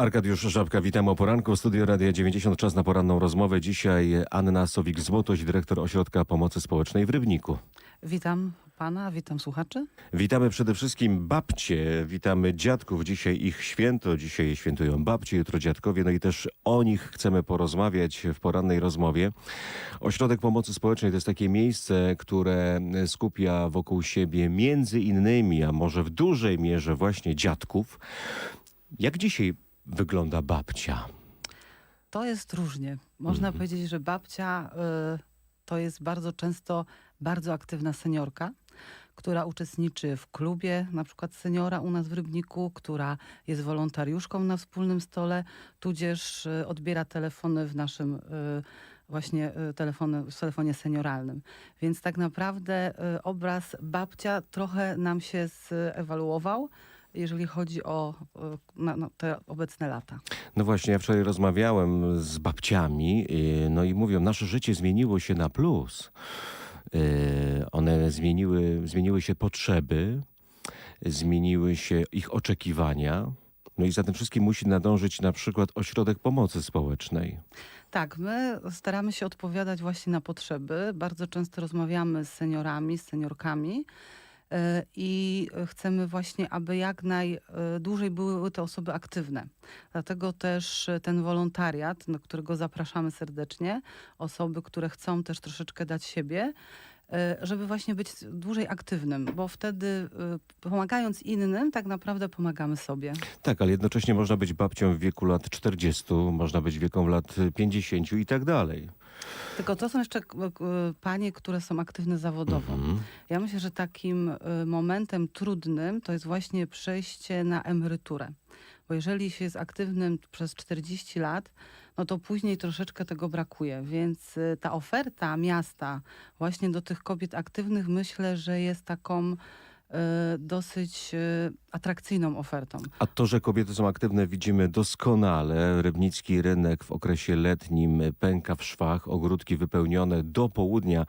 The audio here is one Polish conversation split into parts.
Arkadiusz Żabka, witam o poranku. Studio Radia 90, czas na poranną rozmowę. Dzisiaj Anna Sowik-Złotość, dyrektor Ośrodka Pomocy Społecznej w Rybniku. Witam pana, witam słuchaczy. Witamy przede wszystkim babcie, witamy dziadków. Dzisiaj ich święto, dzisiaj świętują babcie, jutro dziadkowie, no i też o nich chcemy porozmawiać w porannej rozmowie. Ośrodek Pomocy Społecznej to jest takie miejsce, które skupia wokół siebie między innymi, a może w dużej mierze właśnie dziadków. Jak dzisiaj wygląda babcia? To jest różnie. Można Mhm. powiedzieć, że babcia y, to jest bardzo często bardzo aktywna seniorka, która uczestniczy w klubie, na przykład seniora u nas w Rybniku, która jest wolontariuszką na wspólnym stole, tudzież y, odbiera telefony w naszym y, właśnie y, telefony, w telefonie senioralnym. Więc tak naprawdę y, obraz babcia trochę nam się zewaluował, jeżeli chodzi o y, na te obecne lata. No właśnie, ja wczoraj rozmawiałem z babciami, yy, no i mówią, nasze życie zmieniło się na plus. Yy, One zmieniły, zmieniły się potrzeby, zmieniły się ich oczekiwania. No i za tym wszystkim musi nadążyć na przykład ośrodek pomocy społecznej. Tak, my staramy się odpowiadać właśnie na potrzeby. Bardzo często rozmawiamy z seniorami, z seniorkami i chcemy właśnie, aby jak najdłużej były te osoby aktywne. Dlatego też e, ten wolontariat, do którego zapraszamy serdecznie, osoby, które chcą też troszeczkę dać siebie, e, żeby właśnie być dłużej aktywnym, bo wtedy e, pomagając innym, tak naprawdę pomagamy sobie. Tak, ale jednocześnie można być babcią w wieku lat 40, można być wieką lat 50 i tak dalej. Tylko to są jeszcze panie, które są aktywne zawodowo. Mhm. Ja myślę, że takim y, momentem trudnym to jest właśnie przejście na emeryturę. Bo jeżeli się jest aktywnym przez 40 lat, no to później troszeczkę tego brakuje. Więc y, ta oferta miasta właśnie do tych kobiet aktywnych myślę, że jest taką dosyć y, atrakcyjną ofertą. A to, że kobiety są aktywne, widzimy doskonale. Rybnicki rynek w okresie letnim pęka w szwach, ogródki wypełnione do południa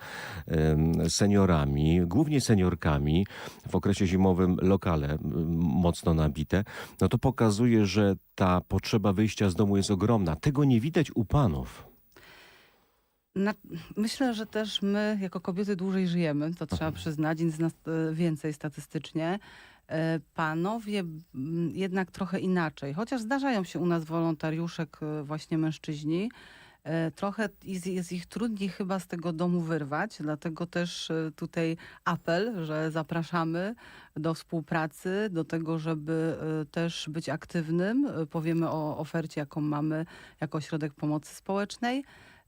seniorami, głównie seniorkami, w okresie zimowym lokale mocno nabite. No to pokazuje, że ta potrzeba wyjścia z domu jest ogromna. Tego nie widać u panów. Na, myślę, że też my jako kobiety dłużej żyjemy, to trzeba przyznać, nic nas e, więcej statystycznie. E, Panowie jednak trochę inaczej, chociaż zdarzają się u nas wolontariuszek e, właśnie mężczyźni. Trochę jest, ich trudniej chyba z tego domu wyrwać, dlatego też tutaj apel, że zapraszamy do współpracy, do tego, żeby też być aktywnym. Powiemy o ofercie, jaką mamy jako ośrodek pomocy społecznej.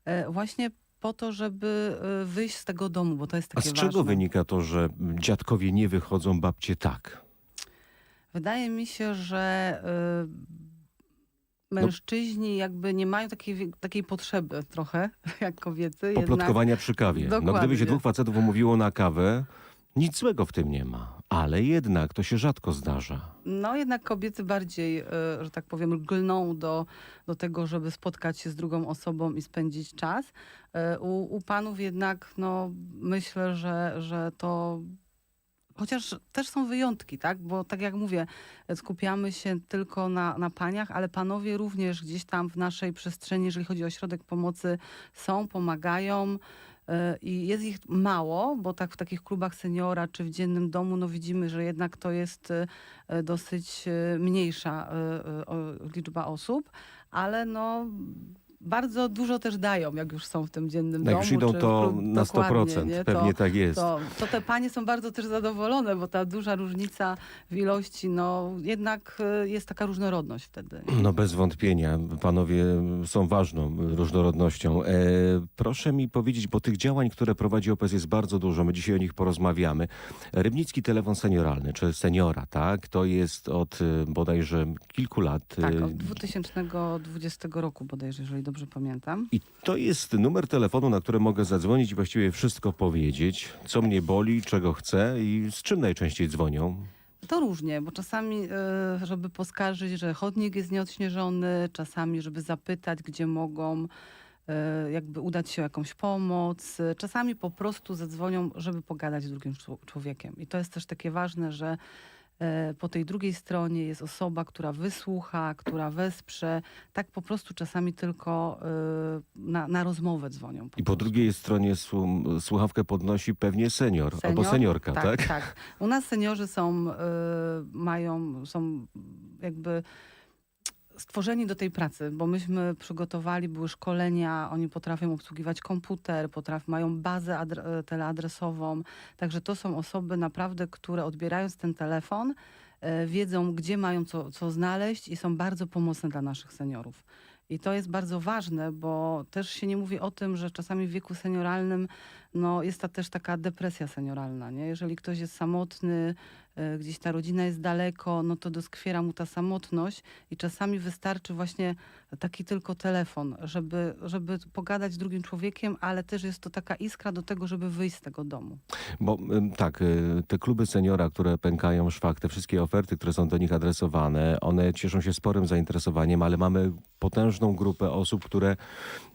E, Właśnie po to, żeby e, wyjść z tego domu, bo to jest A takie z czego ważne. wynika to, że dziadkowie nie wychodzą, babcie tak? Wydaje mi się, że No. y, mężczyźni jakby nie mają takiej, takiej potrzeby trochę, jak kobiety. Jednak, Poplotkowania przy kawie. No gdyby się Dokładnie. dwóch facetów umówiło na kawę, nic złego w tym nie ma. Ale jednak to się rzadko zdarza. no jednak kobiety bardziej, y, że tak powiem, lgną do, do tego, żeby spotkać się z drugą osobą i spędzić czas. Y, U, u panów jednak, no myślę, że, że to Chociaż też są wyjątki, tak? Bo tak jak mówię, skupiamy się tylko na, na paniach, ale panowie również gdzieś tam w naszej przestrzeni, jeżeli chodzi o ośrodek pomocy, są, pomagają. Y, I jest ich mało, bo tak w takich klubach seniora czy w dziennym domu, no widzimy, że jednak to jest y, dosyć y, mniejsza liczba osób, ale no bardzo dużo też dają, jak już są w tym dziennym Jak domu. już idą, to na dokładnie, 100%. nie? Pewnie to, tak jest. to, to te panie są bardzo też zadowolone, bo ta duża różnica w ilości, no jednak y, jest taka różnorodność wtedy. No bez wątpienia. Panowie są ważną różnorodnością. E, proszę mi powiedzieć, bo tych działań, które prowadzi OPS jest bardzo dużo. My dzisiaj o nich porozmawiamy. Rybnicki telefon senioralny, czy seniora, tak? To jest od e, bodajże kilku lat. Tak, e, od 2020 roku bodajże, jeżeli dobrze pamiętam. I to jest numer telefonu, na który mogę zadzwonić i właściwie wszystko powiedzieć, co mnie boli, czego chcę i z czym najczęściej dzwonią. To różnie, bo czasami, y, żeby poskarżyć, że chodnik jest nieodśnieżony, czasami, żeby zapytać, gdzie mogą y, jakby udać się o jakąś pomoc. Czasami po prostu zadzwonią, żeby pogadać z drugim czł- człowiekiem. I to jest też takie ważne, że e, po tej drugiej stronie jest osoba, która wysłucha, która wesprze. Tak po prostu czasami tylko e, na, na rozmowę dzwonią. I po drugiej stronie słu- słuchawkę podnosi pewnie senior, albo Senior? seniorka, tak? Tak, tak. U nas seniorzy są, y, mają, są jakby stworzeni do tej pracy, bo myśmy przygotowali, były szkolenia, oni potrafią obsługiwać komputer, potraf, mają bazę adre, e, teleadresową, także to są osoby naprawdę, które odbierając ten telefon, e, wiedzą, gdzie mają co, co znaleźć i są bardzo pomocne dla naszych seniorów. I to jest bardzo ważne, bo też się nie mówi o tym, że czasami w wieku senioralnym no, jest ta też taka depresja senioralna. Nie? Jeżeli ktoś jest samotny, e, gdzieś ta rodzina jest daleko, no to doskwiera mu ta samotność i czasami wystarczy właśnie taki tylko telefon, żeby, żeby pogadać z drugim człowiekiem, ale też jest to taka iskra do tego, żeby wyjść z tego domu. Bo tak, y, te kluby seniora, które pękają w szwach, te wszystkie oferty, które są do nich adresowane, one cieszą się sporym zainteresowaniem, ale mamy potężną grupę osób, które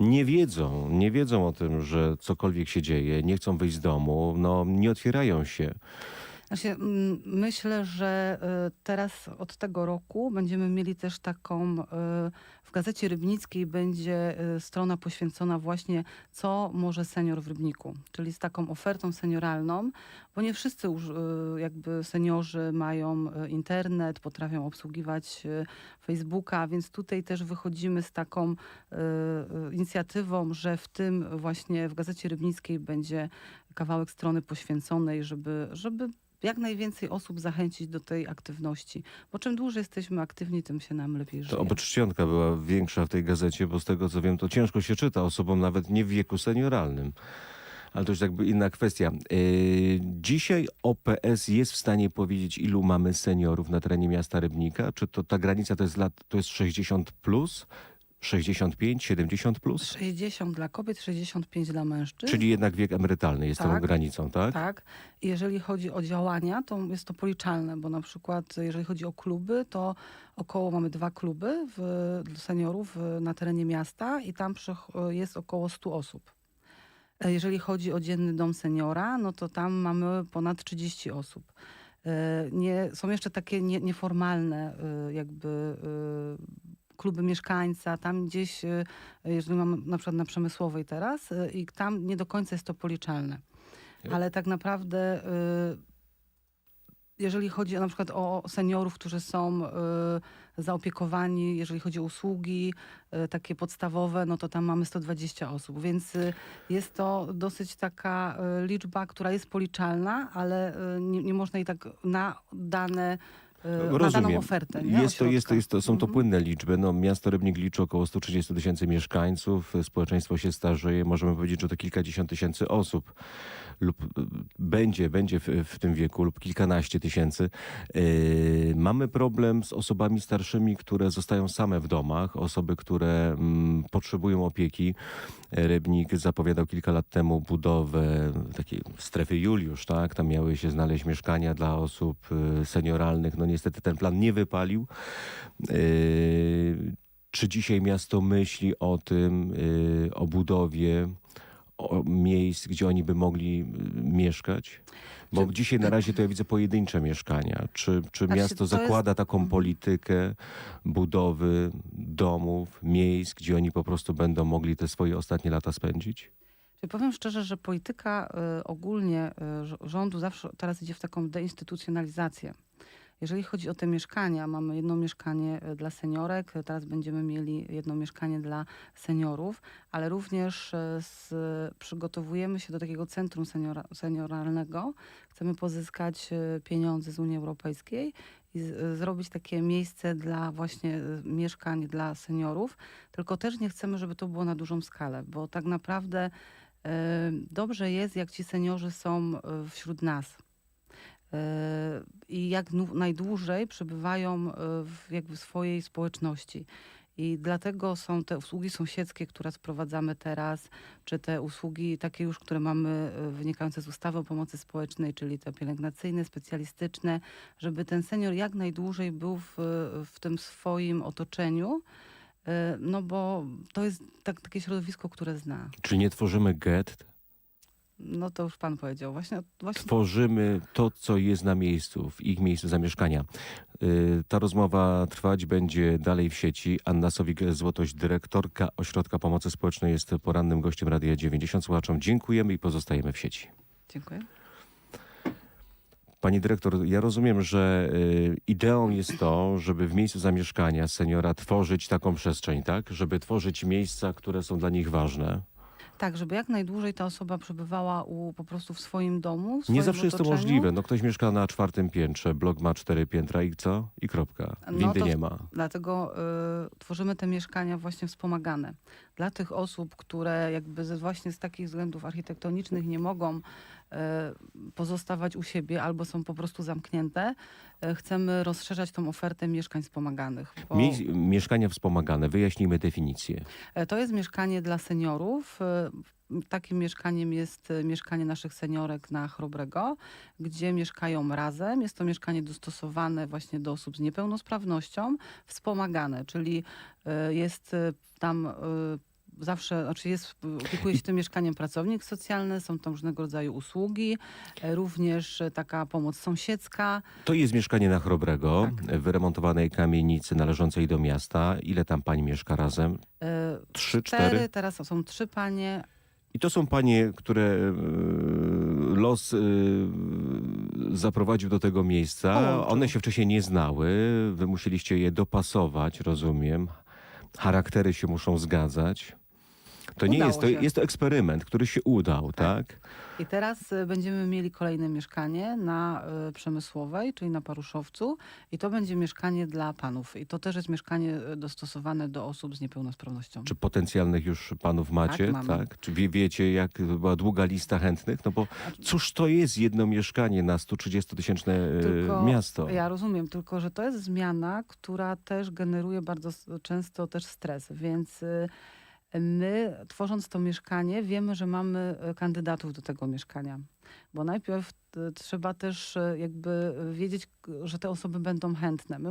nie wiedzą, nie wiedzą o tym, że cokolwiek się dzieje, nie chcą wyjść z domu, no nie otwierają się. Znaczy, myślę, że y, teraz od tego roku będziemy mieli też taką, y, w Gazecie Rybnickiej będzie y, strona poświęcona właśnie, co może senior w Rybniku, czyli z taką ofertą senioralną, bo nie wszyscy już jakby seniorzy mają internet, potrafią obsługiwać Facebooka, więc tutaj też wychodzimy z taką inicjatywą, że w tym właśnie w Gazecie Rybnickiej będzie kawałek strony poświęconej, żeby, żeby jak najwięcej osób zachęcić do tej aktywności. Bo czym dłużej jesteśmy aktywni, tym się nam lepiej żyje. To oby czcionka była większa w tej gazecie, bo z tego co wiem, to ciężko się czyta osobom nawet nie w wieku senioralnym. Ale to już jakby inna kwestia. Yy, dzisiaj OPS jest w stanie powiedzieć, ilu mamy seniorów na terenie miasta Rybnika? Czy to ta granica to jest lat, to jest 60 plus? 65, 70 plus? 60 dla kobiet, 65 dla mężczyzn. Czyli jednak wiek emerytalny jest tą Tak. granicą, tak? Tak. Jeżeli chodzi o działania, to jest to policzalne, bo na przykład jeżeli chodzi o kluby, to około mamy dwa kluby w, dla seniorów na terenie miasta i tam jest około 100 osób. E, Jeżeli chodzi o dzienny dom seniora, no to tam mamy ponad 30 osób. E, Nie, są jeszcze takie nie, nieformalne e, jakby kluby mieszkańca, tam gdzieś, e, jeżeli mamy na przykład na Przemysłowej teraz e, i tam nie do końca jest to policzalne. Ale tak naprawdę, y, jeżeli chodzi na przykład o seniorów, którzy są y, zaopiekowani, jeżeli chodzi o usługi y, takie podstawowe, no to tam mamy 120 osób. Więc y, jest to dosyć taka y, liczba, która jest policzalna, ale y, nie, nie można jej tak na dane na daną ofertę. Nie? Jest to, jest to, jest to, są to Mhm. płynne liczby. No, miasto Rybnik liczy około 130 tysięcy mieszkańców, społeczeństwo się starzeje, możemy powiedzieć, że to kilkadziesiąt tysięcy osób lub y, będzie, będzie w, w tym wieku lub kilkanaście tysięcy. Yy, mamy problem z osobami starszymi, które zostają same w domach, osoby, które mm, potrzebują opieki. Rybnik zapowiadał kilka lat temu budowę takiej strefy Juliusz, tak? Tam miały się znaleźć mieszkania dla osób y, senioralnych. No niestety ten plan nie wypalił. Yy, Czy dzisiaj miasto myśli o tym, yy, o budowie miejsc, gdzie oni by mogli y, mieszkać? Bo Czy- dzisiaj na razie to ja widzę pojedyncze mieszkania. Czy, czy Znaczy, miasto to jest- zakłada taką politykę budowy domów, miejsc, gdzie oni po prostu będą mogli te swoje ostatnie lata spędzić? Czyli powiem szczerze, że polityka y, ogólnie y, rz- rządu zawsze teraz idzie w taką deinstytucjonalizację. Jeżeli chodzi o te mieszkania, mamy jedno mieszkanie y, dla seniorek, y, teraz będziemy mieli jedno mieszkanie dla seniorów, ale również y, z, przygotowujemy się do takiego centrum seniora, senioralnego. Chcemy pozyskać pieniądze z Unii Europejskiej i z, zrobić takie miejsce dla właśnie mieszkań dla seniorów, tylko też nie chcemy, żeby to było na dużą skalę, bo tak naprawdę dobrze jest, jak ci seniorzy są wśród nas. I jak najdłużej przebywają y, w jakby swojej społeczności. I dlatego są te usługi sąsiedzkie, które sprowadzamy teraz, czy te usługi takie już, które mamy y, wynikające z ustawy o pomocy społecznej, czyli te pielęgnacyjne, specjalistyczne, żeby ten senior jak najdłużej był w, w tym swoim otoczeniu, y, no bo to jest tak, takie środowisko, które zna. Czy nie tworzymy gett? No to już pan powiedział. Właśnie, właśnie Tworzymy to, co jest na miejscu, w ich miejscu zamieszkania. Y, Ta rozmowa trwać będzie dalej w sieci. Anna Sowik-Złotość, dyrektorka Ośrodka Pomocy Społecznej, jest porannym gościem Radia 90. Słuchaczom dziękujemy i pozostajemy w sieci. dziękuję. Pani dyrektor, ja rozumiem, że y, ideą jest to, żeby w miejscu zamieszkania seniora tworzyć taką przestrzeń, tak? Żeby tworzyć miejsca, które są dla nich ważne. Tak, żeby jak najdłużej ta osoba przebywała u, po prostu w swoim domu. W Nie swoim zawsze jest to otoczeniu. możliwe. No ktoś mieszka na czwartym piętrze, blok ma cztery piętra i co? I kropka. No Windy to nie ma. Dlatego y, tworzymy te mieszkania właśnie wspomagane. Dla tych osób, które jakby ze, właśnie z takich względów architektonicznych nie mogą pozostawać u siebie albo są po prostu zamknięte, y, chcemy rozszerzać tą ofertę mieszkań wspomaganych. bo- Mie- mieszkania wspomagane, wyjaśnijmy definicję. E, To jest mieszkanie dla seniorów. E, Takim mieszkaniem jest e, mieszkanie naszych seniorek na Chrobrego, gdzie mieszkają razem. Jest to mieszkanie dostosowane właśnie do osób z niepełnosprawnością, wspomagane, czyli jest tam zawsze, znaczy jest, opiekuje się tym mieszkaniem pracownik socjalny, są tam różnego rodzaju usługi, e, również e, taka pomoc sąsiedzka. To jest mieszkanie na Chrobrego, Tak. wyremontowanej kamienicy należącej do miasta. Ile tam pani mieszka razem? E, Trzy, cztery? teraz są trzy panie, I to są panie, które los zaprowadził do tego miejsca. One się wcześniej nie znały. Wy musieliście je dopasować, rozumiem. Charaktery się muszą zgadzać. To nie Udało jest, to się. jest to eksperyment, który się udał, tak? I teraz y, będziemy mieli kolejne mieszkanie na y, Przemysłowej, czyli na Paruszowcu i to będzie mieszkanie dla panów. I to też jest mieszkanie y, dostosowane do osób z niepełnosprawnością. Czy potencjalnych już panów macie, mamy. tak? Czy wie, wiecie, jak była długa lista chętnych? No bo cóż to jest jedno mieszkanie na 130-tysięczne e, Tylko miasto? Ja rozumiem, tylko że to jest zmiana, która też generuje bardzo s- często też stres, więc y, my tworząc to mieszkanie wiemy, że mamy y, kandydatów do tego mieszkania. Bo najpierw y, trzeba też y, jakby wiedzieć, że te osoby będą chętne. My,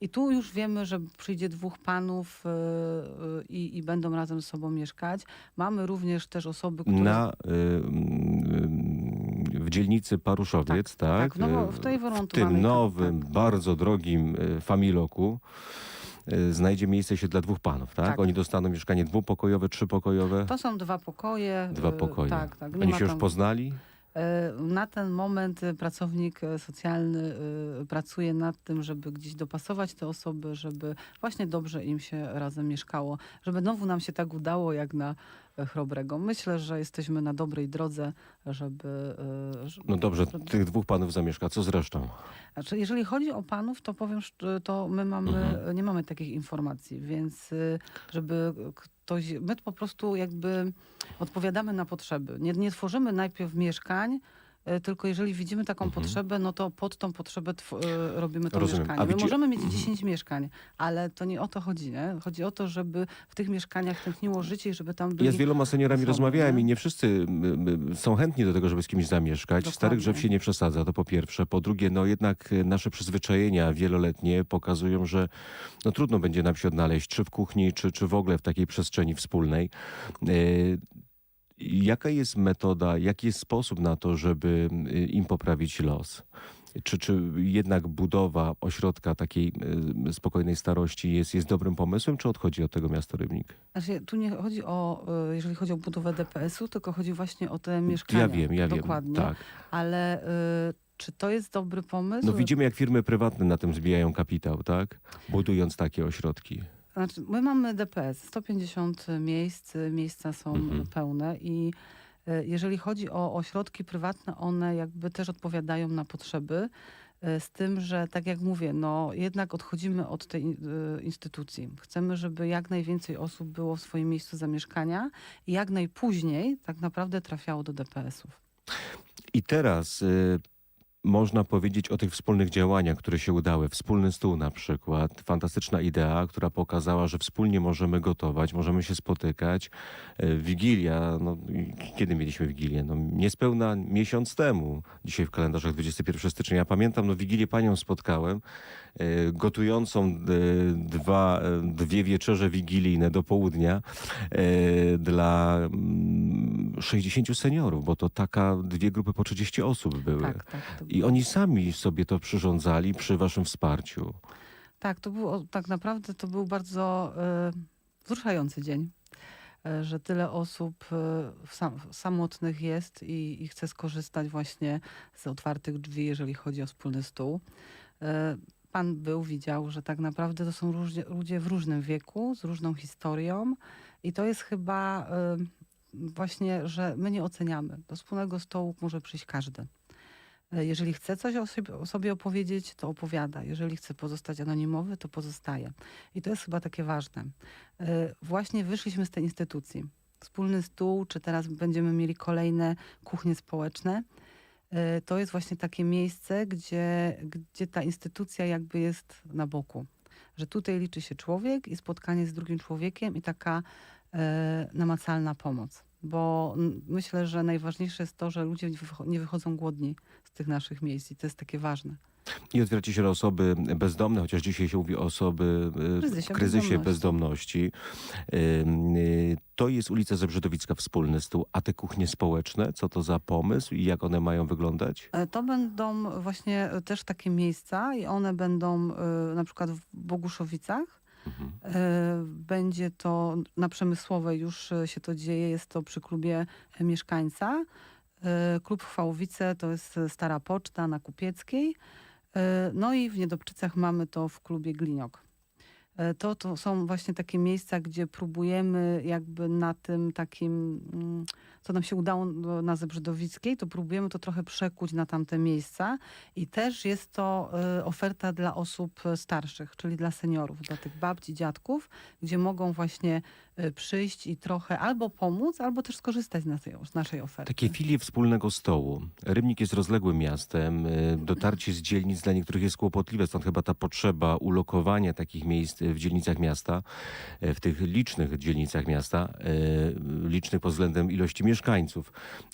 I tu już wiemy, że przyjdzie dwóch panów i, i będą razem ze sobą mieszkać. Mamy również też osoby, które... Na, y, w dzielnicy Paruszowiec, tak? tak, no bo w tej w tym tak, nowym, tak. bardzo drogim familoku znajdzie miejsce się dla dwóch panów, tak? Tak. Oni dostaną mieszkanie dwupokojowe, trzypokojowe? To są dwa pokoje. Dwa y, pokoje. Tak, tak. Nie Oni się już tam- poznali? E, Na ten moment pracownik socjalny pracuje nad tym, żeby gdzieś dopasować te osoby, żeby właśnie dobrze im się razem mieszkało, żeby znowu nam się tak udało jak na Chrobrego. Myślę, że jesteśmy na dobrej drodze, żeby... e, ż- No dobrze, żeby- tych dwóch panów zamieszka. Co zresztą? Znaczy, jeżeli chodzi o panów, to powiem, to my mamy, Mhm. nie mamy takich informacji, więc y, żeby ktoś, my po prostu jakby odpowiadamy na potrzeby. Nie, nie tworzymy najpierw mieszkań, tylko jeżeli widzimy taką Mhm. potrzebę, no to pod tą potrzebę y, robimy to Rozumiem. mieszkanie. My widzi- możemy mieć Mhm. 10 mieszkań, ale to nie o to chodzi, nie? Chodzi o to, żeby w tych mieszkaniach tętniło życie i żeby tam byli... Ja z wieloma seniorami osoby, rozmawiałem nie? i nie wszyscy są chętni do tego, żeby z kimś zamieszkać. Dokładnie. Starych drzew się nie przesadza, to po pierwsze. Po drugie, no jednak y, nasze przyzwyczajenia wieloletnie pokazują, że no trudno będzie nam się odnaleźć, czy w kuchni, czy, czy w ogóle w takiej przestrzeni wspólnej. Jaka jest metoda, jaki jest sposób na to, żeby y, im poprawić los? Czy, czy jednak budowa ośrodka takiej y, spokojnej starości jest, jest dobrym pomysłem, czy odchodzi od tego miasto Rybnik? Znaczy, tu nie chodzi o, y, jeżeli chodzi o budowę DPS-u, tylko chodzi właśnie o te mieszkania. Ja wiem, ja Dokładnie. wiem. Tak. Ale y, czy to jest dobry pomysł? No widzimy, jak firmy prywatne na tym zbijają kapitał, tak? Budując takie ośrodki. Znaczy, my mamy DPS, 150 miejsc, miejsca są Mhm. pełne i y, jeżeli chodzi o ośrodki prywatne, one jakby też odpowiadają na potrzeby. y, Z tym, że tak jak mówię, no jednak odchodzimy od tej y, instytucji. Chcemy, żeby jak najwięcej osób było w swoim miejscu zamieszkania i jak najpóźniej tak naprawdę trafiało do DPS-ów. I teraz można powiedzieć o tych wspólnych działaniach, które się udały. Wspólny stół na przykład. Fantastyczna idea, która pokazała, że wspólnie możemy gotować, możemy się spotykać. Y, Wigilia, no, kiedy mieliśmy Wigilię? No, niespełna miesiąc temu. Dzisiaj w kalendarzach 21 stycznia. Ja pamiętam, no Wigilię panią spotkałem, y, gotującą y, dwa, dwie wieczerze wigilijne do południa dla mm, 60 seniorów, bo to taka dwie grupy po 30 osób były. Tak, tak. I oni sami sobie to przyrządzali przy waszym wsparciu. tak, to był o, tak naprawdę to był bardzo e, wzruszający dzień, e, że tyle osób e, sam, samotnych jest i, i chce skorzystać właśnie z otwartych drzwi, jeżeli chodzi o wspólny stół. Pan był, widział, że tak naprawdę to są różnie, ludzie w różnym wieku, z różną historią i to jest chyba właśnie, że my nie oceniamy. Do wspólnego stołu może przyjść każdy. E, Jeżeli chce coś o sobie, opowiedzieć, to opowiada. Jeżeli chce pozostać anonimowy, to pozostaje. I to jest chyba takie ważne. E, Właśnie wyszliśmy z tej instytucji. Wspólny stół, czy teraz będziemy mieli kolejne kuchnie społeczne. E, To jest właśnie takie miejsce, gdzie, gdzie ta instytucja jakby jest na boku. Że tutaj liczy się człowiek i spotkanie z drugim człowiekiem i taka e, namacalna pomoc. Bo myślę, że najważniejsze jest to, że ludzie nie wycho- nie wychodzą głodni z tych naszych miejsc i to jest takie ważne. I otwieracie się na osoby bezdomne, chociaż dzisiaj się mówi o osoby e, Kryzysie w kryzysie bezdomności. bezdomności. Y, To jest ulica Zebrzydowicka, wspólny stół. A te kuchnie społeczne, co to za pomysł i jak one mają wyglądać? E, To będą właśnie e, też takie miejsca i one będą na przykład w Boguszowicach. Mhm. E, Będzie to na Przemysłowej już e, się to dzieje, jest to przy klubie e, mieszkańca. Klub Chwałowice to jest Stara Poczta na Kupieckiej. No i w Niedobczycach mamy to w klubie Gliniok. To, to są właśnie takie miejsca, gdzie próbujemy jakby na tym takim, mm, co nam się udało no, na Zebrzydowickiej, to próbujemy to trochę przekuć na tamte miejsca. I też jest to e, oferta dla osób starszych, czyli dla seniorów, dla tych babci, dziadków, gdzie mogą właśnie e, przyjść i trochę albo pomóc, albo też skorzystać z naszej, z naszej oferty. Takie filie wspólnego stołu. Rybnik jest rozległym miastem. y, Dotarcie z dzielnic dla niektórych jest kłopotliwe, stąd chyba ta potrzeba ulokowania takich miejsc w dzielnicach miasta, y, w tych licznych dzielnicach miasta, y, licznych pod względem ilości mieszkańców.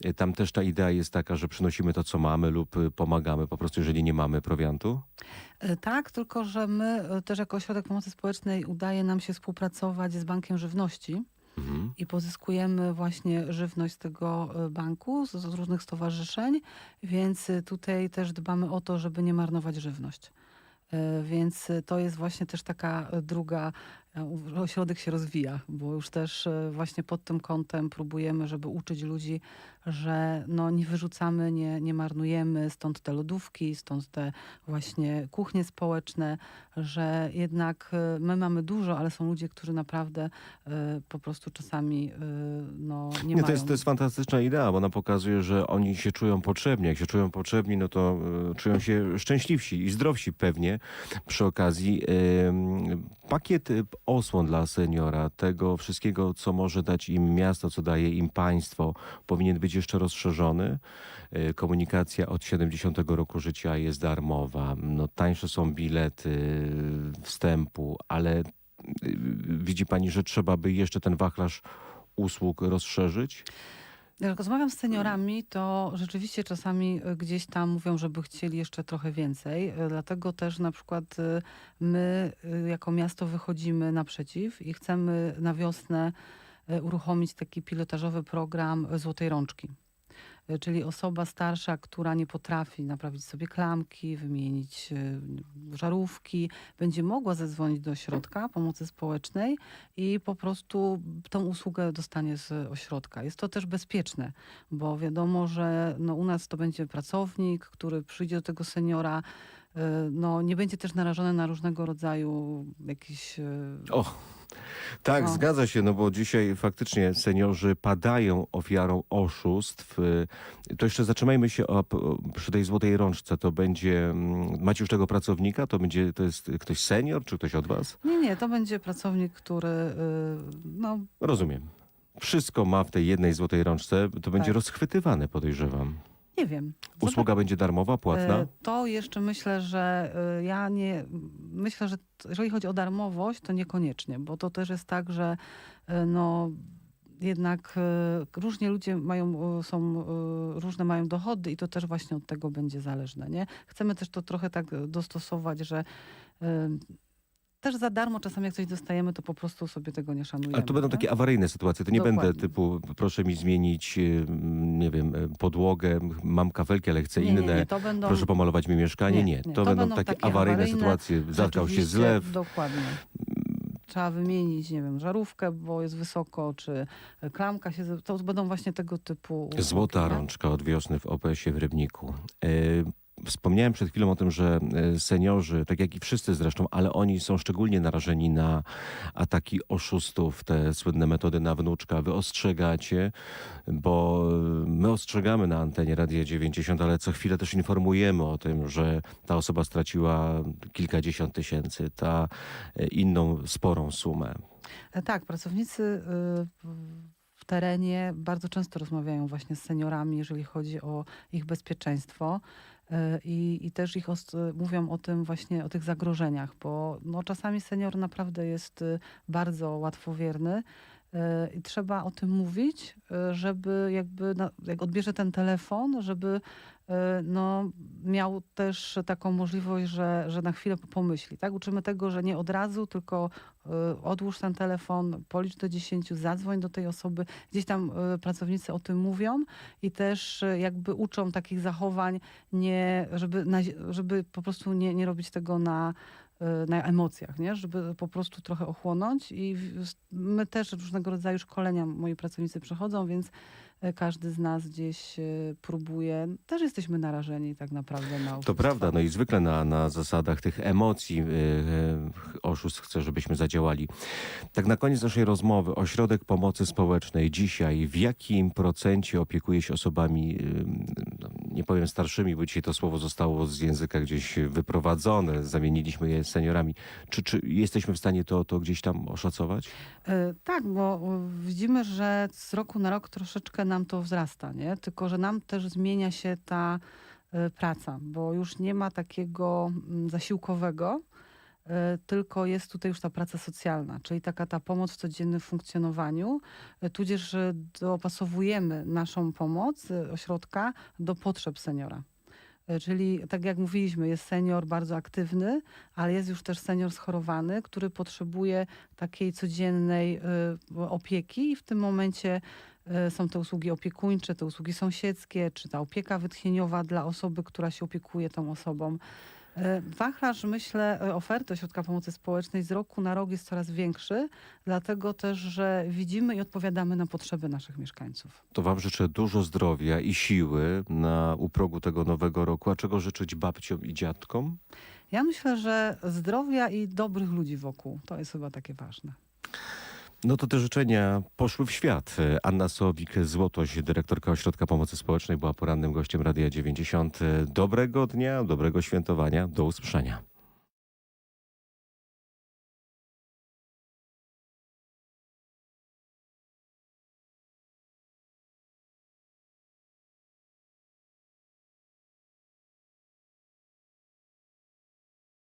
Y, Tam też ta idea jest taka, że przynosimy to, co mamy lub y, pomagamy po prostu, jeżeli nie mamy prowiantu. E, Tak, tylko że my e, też jako Ośrodek Pomocy Społecznej udaje nam się współpracować z Bankiem Żywności Mhm. i pozyskujemy właśnie żywność z tego e, banku, z, z różnych stowarzyszeń, więc e, tutaj też dbamy o to, żeby nie marnować żywność. E, Więc e, to jest właśnie też taka e, druga, e, ośrodek się rozwija, bo już też e, właśnie pod tym kątem próbujemy, żeby uczyć ludzi, że no nie wyrzucamy, nie, nie marnujemy, stąd te lodówki, stąd te właśnie kuchnie społeczne, że jednak e, my mamy dużo, ale są ludzie, którzy naprawdę e, po prostu czasami no, nie, Nie, mają. to, jest, to jest fantastyczna idea, bo ona pokazuje, że oni się czują potrzebni. Jak się czują potrzebni, no to czują się szczęśliwsi i zdrowsi pewnie przy okazji. Pakiet osłon dla seniora, tego wszystkiego, co może dać im miasto, co daje im państwo, powinien być jeszcze rozszerzony. Y, Komunikacja od 70 roku życia jest darmowa. No, tańsze są bilety wstępu, ale y, widzi pani, że trzeba by jeszcze ten wachlarz usług rozszerzyć? Jak rozmawiam z seniorami, to rzeczywiście czasami e, gdzieś tam mówią, żeby chcieli jeszcze trochę więcej. E, Dlatego też na przykład e, my jako miasto wychodzimy naprzeciw i chcemy na wiosnę uruchomić taki pilotażowy program Złotej Rączki. E, Czyli osoba starsza, która nie potrafi naprawić sobie klamki, wymienić e, żarówki, będzie mogła zadzwonić do ośrodka pomocy społecznej i po prostu tą usługę dostanie z ośrodka. Jest to też bezpieczne, bo wiadomo, że no u nas to będzie pracownik, który przyjdzie do tego seniora, no nie będzie też narażony na różnego rodzaju jakieś... y, O, tak, No. zgadza się, no bo dzisiaj faktycznie seniorzy padają ofiarą oszustw. Y, To jeszcze zatrzymajmy się o, przy tej złotej rączce. To będzie, mm, macie już tego pracownika? To będzie, to jest ktoś senior, czy ktoś od was? Nie, nie, to będzie pracownik, który y, no Rozumiem. Wszystko ma w tej jednej złotej rączce, to będzie Tak. rozchwytywane, podejrzewam. Nie wiem. Usługa będzie darmowa, płatna? E, To jeszcze myślę, że e, ja nie. Myślę, że jeżeli chodzi o darmowość, to niekoniecznie, bo to też jest tak, że e, no. Jednak różnie ludzie mają, są, różne mają dochody i to też właśnie od tego będzie zależne. Nie? Chcemy też to trochę tak dostosować, że też za darmo czasami jak coś dostajemy, to po prostu sobie tego nie szanujemy. Ale to będą tak? takie awaryjne sytuacje. To nie będę Dokładnie. typu, proszę mi zmienić, nie wiem, podłogę, mam kafelki, ale chcę nie, inne. Nie, to będą... Proszę pomalować mi mieszkanie. Nie, To, będą, takie, awaryjne, sytuacje. Zatkał się zlew. Dokładnie. Trzeba wymienić, nie wiem, żarówkę, bo jest wysoko, czy klamka się... To będą właśnie tego typu... Złota rączka od wiosny w OPS-ie w Rybniku. Wspomniałem przed chwilą o tym, że e, seniorzy, tak jak i wszyscy zresztą, ale oni są szczególnie narażeni na ataki oszustów, te słynne metody na wnuczka. Wy ostrzegacie, bo my ostrzegamy na antenie Radia 90, ale co chwilę też informujemy o tym, że ta osoba straciła kilkadziesiąt tysięcy, ta e, inną sporą sumę. E, Tak, pracownicy w terenie bardzo często rozmawiają właśnie z seniorami, jeżeli chodzi o ich bezpieczeństwo. Y, I, I też ich ost- mówią o tym właśnie, o tych zagrożeniach, bo no, czasami senior naprawdę jest y, bardzo łatwowierny y, i trzeba o tym mówić, y, żeby jakby, jak odbierze ten telefon, żeby no, miał też taką możliwość, że, że na chwilę pomyśli. Tak? Uczymy tego, że nie od razu, tylko y, odłóż ten telefon, policz do 10, zadzwoń do tej osoby. Gdzieś tam y, pracownicy o tym mówią i też y, jakby uczą takich zachowań, nie, żeby, na, żeby po prostu nie, nie robić tego na, y, na emocjach, nie? żeby po prostu trochę ochłonąć i my też różnego rodzaju szkolenia moi pracownicy przechodzą, więc y, każdy z nas gdzieś y, próbuje. Też jesteśmy narażeni tak naprawdę na To oszustwa. prawda, no i zwykle na, na zasadach tych emocji yy, oszust chce, żebyśmy zadziałali. Tak na koniec naszej rozmowy, Ośrodek Pomocy Społecznej dzisiaj w jakim procencie opiekuje się osobami, yy, no, nie powiem starszymi, bo dzisiaj to słowo zostało z języka gdzieś wyprowadzone, zamieniliśmy je seniorami. Czy, czy jesteśmy w stanie to, to gdzieś tam oszacować? E, Tak, bo widzimy, że z roku na rok troszeczkę nam to wzrasta, nie? Tylko, że nam też zmienia się ta y, praca, bo już nie ma takiego mm, zasiłkowego, y, tylko jest tutaj już ta praca socjalna, czyli taka ta pomoc w codziennym funkcjonowaniu, y, tudzież dopasowujemy naszą pomoc ośrodka do potrzeb seniora. Czyli tak jak mówiliśmy, jest senior bardzo aktywny, ale jest już też senior schorowany, który potrzebuje takiej codziennej opieki i w tym momencie są te usługi opiekuńcze, te usługi sąsiedzkie, czy ta opieka wytchnieniowa dla osoby, która się opiekuje tą osobą. Y, Wachlarz, myślę, y, oferty Ośrodka Pomocy Społecznej z roku na rok jest coraz większy, dlatego też, że widzimy i odpowiadamy na potrzeby naszych mieszkańców. To wam życzę dużo zdrowia i siły na u progu tego nowego roku. A czego życzyć babciom i dziadkom? Ja myślę, że zdrowia i dobrych ludzi wokół, to jest chyba takie ważne. No to te życzenia poszły w świat. Anna Sowik-Złotoś, dyrektorka Ośrodka Pomocy Społecznej, była porannym gościem Radia 90. Dobrego dnia, dobrego świętowania, do usłyszenia.